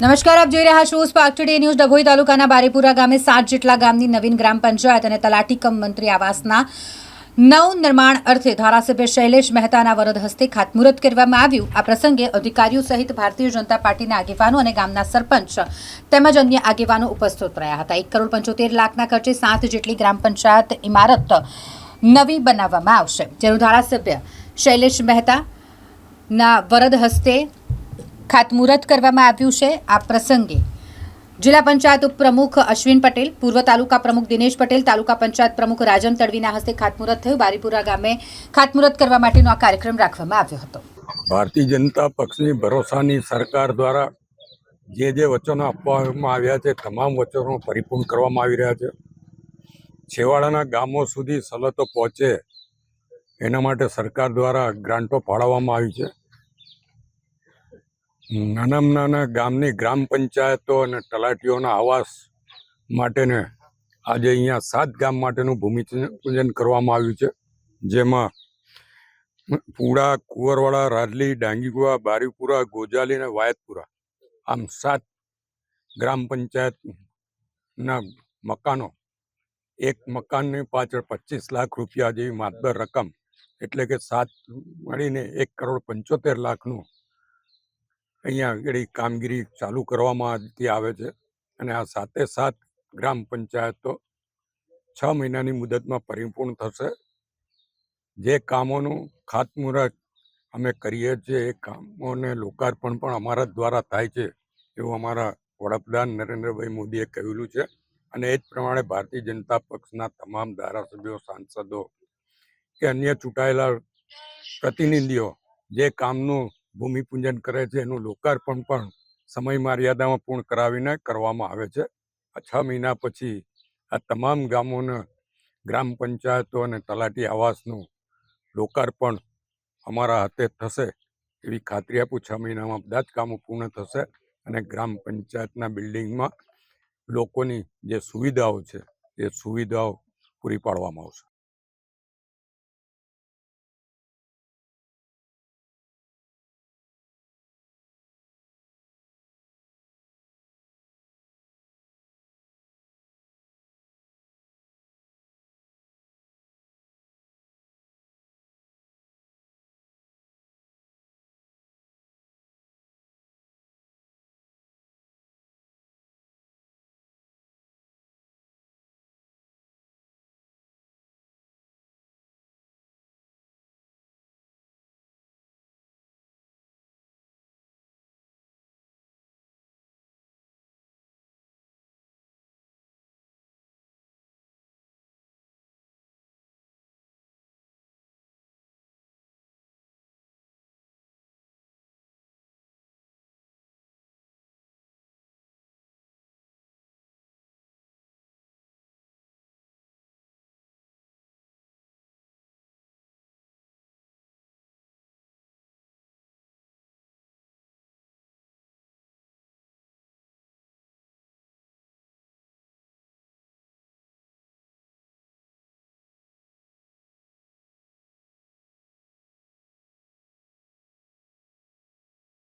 નમસ્કાર, આપ જોઈ રહ્યા છો સ્પાર્ક ટુડે ન્યૂઝ ડભોઈ તાલુકાના બારીપુરા ગામે સાત જેટલા ગામની નવીન ગ્રામ પંચાયત અને તલાટી કમ મંત્રી આવાસના નવ નિર્માણ અર્થે ધારાસભ્ય શૈલેષ મહેતાના વરદ હસ્તે ખાતમુહૂર્ત કરવામાં આવ્યું. આ પ્રસંગે અધિકારીઓ સહિત ભારતીય જનતા પાર્ટીના આગેવાનો અને ગામના સરપંચ તેમજ અન્ય આગેવાનો ઉપસ્થિત રહ્યા હતા. એક કરોડ પંચોતેર લાખના ખર્ચે સાત જેટલી ગ્રામ પંચાયત ઇમારત નવી બનાવવામાં આવશે. જેનું ધારાસભ્ય શૈલેષ મહેતાના વરદ હસ્તે ખાતમુહૂર્ત કરવામાં આવ્યું છે આ પ્રસંગે. જિલ્લા પંચાયત ઉપપ્રમુખ અશ્વિન પટેલ, પૂર્વ તાલુકા પ્રમુખ દિનેશ પટેલ, તાલુકા પંચાયત પ્રમુખ રાજન તડવીના હસ્તે ખાતમુહૂર્ત થયું. બારીપુરા ગામે ખાતમુહૂર્ત કરવા માટેનો આ કાર્યક્રમ રાખવામાં આવ્યો હતો. ભારતીય જનતા પક્ષની ભરોસાની સરકાર દ્વારા જે જે વચનો આપવામાં આવ્યા છે, તમામ વચનો પરિપૂર્ણ કરવામાં આવી રહ્યા છે. છેવાડાના ગામો સુધી સલતો પહોંચે એના માટે સરકાર દ્વારા ગ્રાન્ટો ફાળવવામાં આવી છે. નાનામાં નાના ગામની ગ્રામ પંચાયતો અને તલાટીઓના આવાસ માટેને આજે અહીંયા સાત ગામ માટેનું ભૂમિપૂજન કરવામાં આવ્યું છે. જેમાં પૂડા, કુંવરવાડા, રાજલી, ડાંગીગુવા, બારીપુરા, ગોજાલી અને વાયતપુરા આમ સાત ગ્રામ પંચાયતના મકાનો, એક મકાનની પાછળ પચીસ લાખ રૂપિયા જેવી માતબર રકમ એટલે કે સાત મળીને એક કરોડ પંચોતેર લાખનું અહીંયા આગળ કામગીરી ચાલુ કરવામાં આવે છે અને આ સાતે સાત ગ્રામ પંચાયતો છ મહિનાની મુદતમાં પરિપૂર્ણ થશે. જે કામોનું ખાતમુહૂર્ત અમે કરીએ છીએ એ કામોને લોકાર્પણ પણ અમારા દ્વારા થાય છે એવું અમારા વડાપ્રધાન નરેન્દ્રભાઈ મોદીએ કહેલું છે અને એ જ પ્રમાણે ભારતીય જનતા પક્ષના તમામ ધારાસભ્યો, સાંસદો કે અન્ય ચૂંટાયેલા પ્રતિનિધિઓ જે કામનું ભૂમિપૂજન કરે છે, એનું લોકાર્પણ પણ સમય મર્યાદામાં પૂર્ણ કરાવીને કરવામાં આવે છે. છ મહિના પછી આ તમામ ગામોને, ગ્રામ પંચાયતો અને તલાટી આવાસનું લોકાર્પણ અમારા હાથે થશે એવી ખાતરી આપું. છ મહિનામાં બધા જ કામો પૂર્ણ થશે અને ગ્રામ પંચાયતના બિલ્ડિંગમાં લોકોની જે સુવિધાઓ છે, એ સુવિધાઓ પૂરી પાડવામાં આવશે.